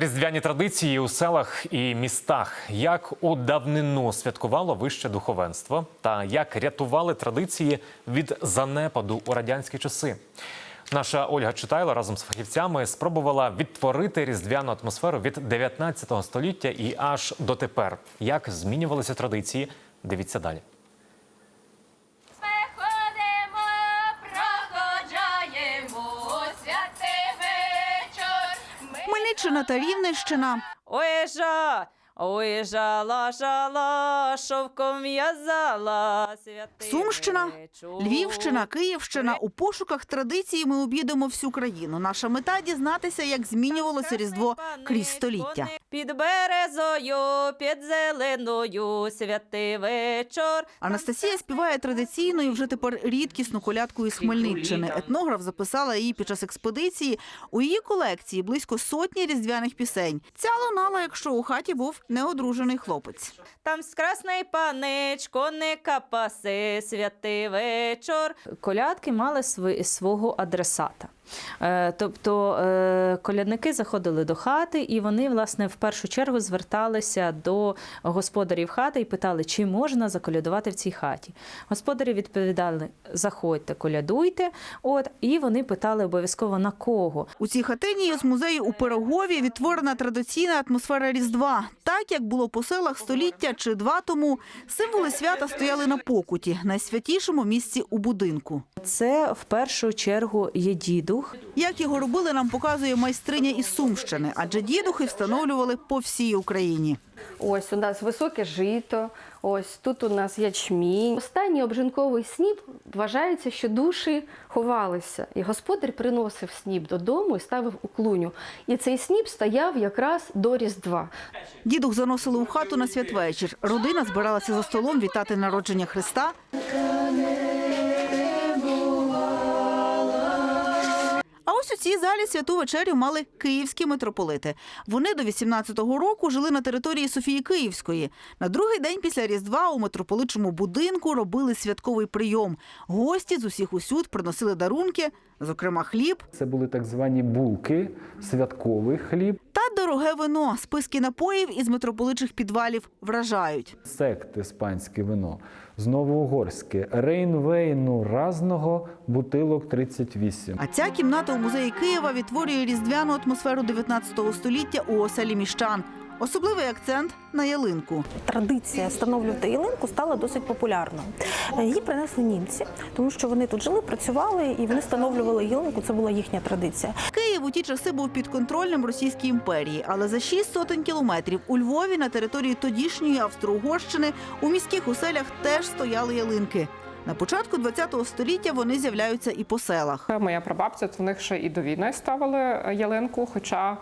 Різдвяні традиції у селах і містах. Як у давнину святкувало вище духовенство та як рятували традиції від занепаду у радянські часи. Наша Ольга Читайло разом з фахівцями спробувала відтворити різдвяну атмосферу від 19 століття і аж дотепер. Як змінювалися традиції? Дивіться далі. Хмельниччина та Рівненщина. Оежа, жа, ой, жала, шовком в'язала. святий Сумщина. Львівщина, Київщина. У пошуках традиції ми об'їдемо всю країну. Наша мета дізнатися, як змінювалося Різдво крізь століття. Під березою, під зеленою, святий вечір. Анастасія співає традиційну і вже тепер рідкісну колядку із Хмельниччини. Етнограф записала її під час експедиції. У її колекції близько сотні різдвяних пісень. Ця лунала, якщо у хаті був неодружений хлопець. Там скрасний паничко, не капаси, святий вечір. Колядки мали свого адресата. Е, Тобто е, колядники заходили до хати, і вони, власне, в першу чергу зверталися до господарів хати і питали, чи можна заколядувати в цій хаті. Господарі відповідали: заходьте, колядуйте. От, і вони питали обов'язково на кого. У цій хатині з музею у Пирогові відтворена традиційна атмосфера Різдва. Так як було по селах століття чи два тому, символи свята стояли на покуті, найсвятішому місці у будинку. Це в першу чергу є дідух. Як його робили, нам показує майстриня із Сумщини, адже дідухи встановлювали по всій Україні. Ось у нас високе жито, ось тут у нас ячмінь. Останній обжинковий сніп вважається, що душі ховалися. І господар приносив сніп додому і ставив у клуню. І цей сніп стояв якраз до Різдва. Дідух заносили у хату на святвечір. Родина збиралася за столом вітати народження Христа. Цій залі святу вечерю мали київські митрополити. Вони до 18-го року жили на території Софії Київської. На другий день після Різдва у митрополитчому будинку робили святковий прийом. Гості з усіх усюд приносили дарунки, зокрема хліб Це були так звані булки, святковий хліб, та дороге вино. Списки напоїв із митрополичих підвалів вражають. сект іспанське вино, знову угорське, рейнвейну разного, бутилок 38. А ця кімната у музеї Києва відтворює різдвяну атмосферу 19 століття у оселі міщан. Особливий акцент на ялинку. Традиція встановлювати ялинку стала досить популярною. Її принесли німці, тому що вони тут жили, працювали і вони встановлювали ялинку. Це була їхня традиція. Київ у ті часи був підконтрольним Російській імперії, але за шість сотень кілометрів у Львові на території тодішньої Австро-Угорщини у міських оселях теж стояли ялинки. На початку ХХ століття вони з'являються і по селах. Моя прабабця, то в них ще і до війни ставили е, ялинку. Хоча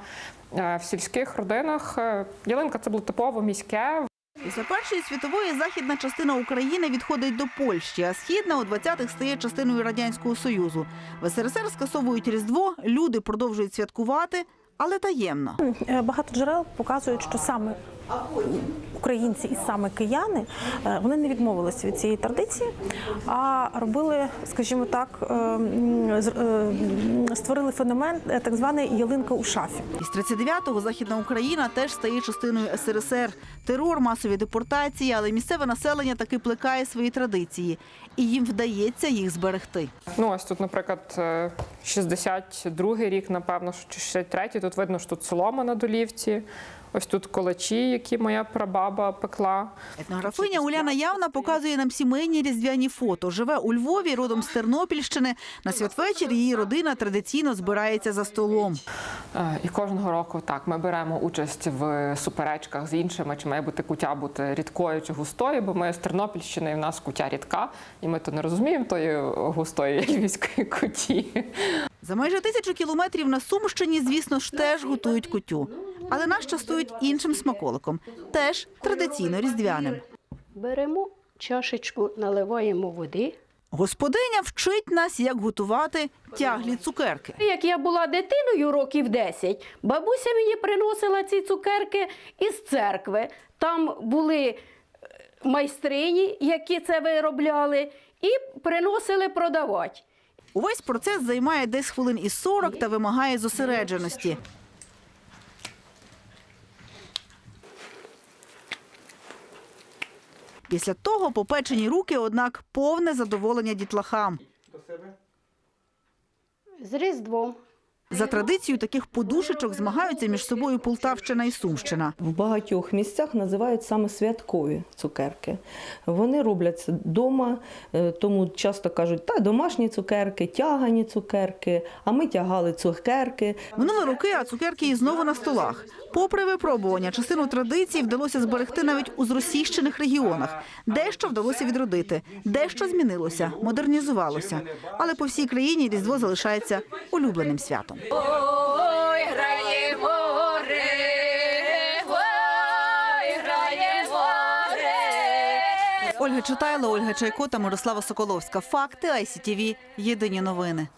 е, в сільських родинах е, ялинка це було типово міське. Після Першої світової західна частина України відходить до Польщі, а східна у 20-х стає частиною Радянського Союзу. В СРСР скасовують Різдво, люди продовжують святкувати, але таємно. Багато джерел показують, що саме українці і саме кияни е, вони не відмовилися від цієї традиції, а робили, скажімо так, е, е, створили феномен так званий ялинка у шафі. Із 39-го Західна Україна теж стає частиною СРСР. Терор, масові депортації, але місцеве населення таки плекає свої традиції, і їм вдається їх зберегти. Ну ось тут, наприклад, е, 62-й рік, напевно, чи 63-й. Тут видно, що тут солома на долівці. Ось тут колачі, які моя прабаба пекла. Етнографиня Уляна Явна показує нам сімейні різдвяні фото. Живе у Львові, родом з Тернопільщини. На святвечір її родина традиційно збирається за столом. Е, І кожного року так ми беремо участь в суперечках з іншими, чи має бути кутя бути рідкою чи густою, бо ми з Тернопільщини, і в нас кутя рідка, і ми то не розуміємо тої густої львівської куті. За майже тисячу кілометрів на Сумщині, звісно ж, теж готують кутю. Але нас частують іншим смаколиком, теж традиційно різдвяним. Беремо чашечку, наливаємо води. Господиня вчить нас, як готувати тяглі цукерки. Як я була дитиною років 10, бабуся мені приносила ці цукерки із церкви. Там були е, майстрині, які це виробляли, і приносили продавати. Увесь процес займає десь хвилин із 40 та вимагає зосередженості. Після того попечені руки, однак, повне задоволення дітлахам. З Різдвом. За традицією таких подушечок змагаються між собою Полтавщина і Сумщина. В багатьох місцях називають саме святкові цукерки. Вони робляться вдома, е, тому часто кажуть, та домашні цукерки, тягані цукерки, а ми тягали цукерки. Минули роки, а цукерки і знову на столах. Попри випробування, частину традицій вдалося зберегти навіть у зросійщених регіонах. Дещо вдалося відродити, дещо змінилося, модернізувалося. Але по всій країні Різдво залишається улюбленим святом. Ой, граємо ре, ой, граємо ре. Ольга Читайло, Ольга Чайко та Мирослава Соколовська. Факти ICTV. Єдині новини.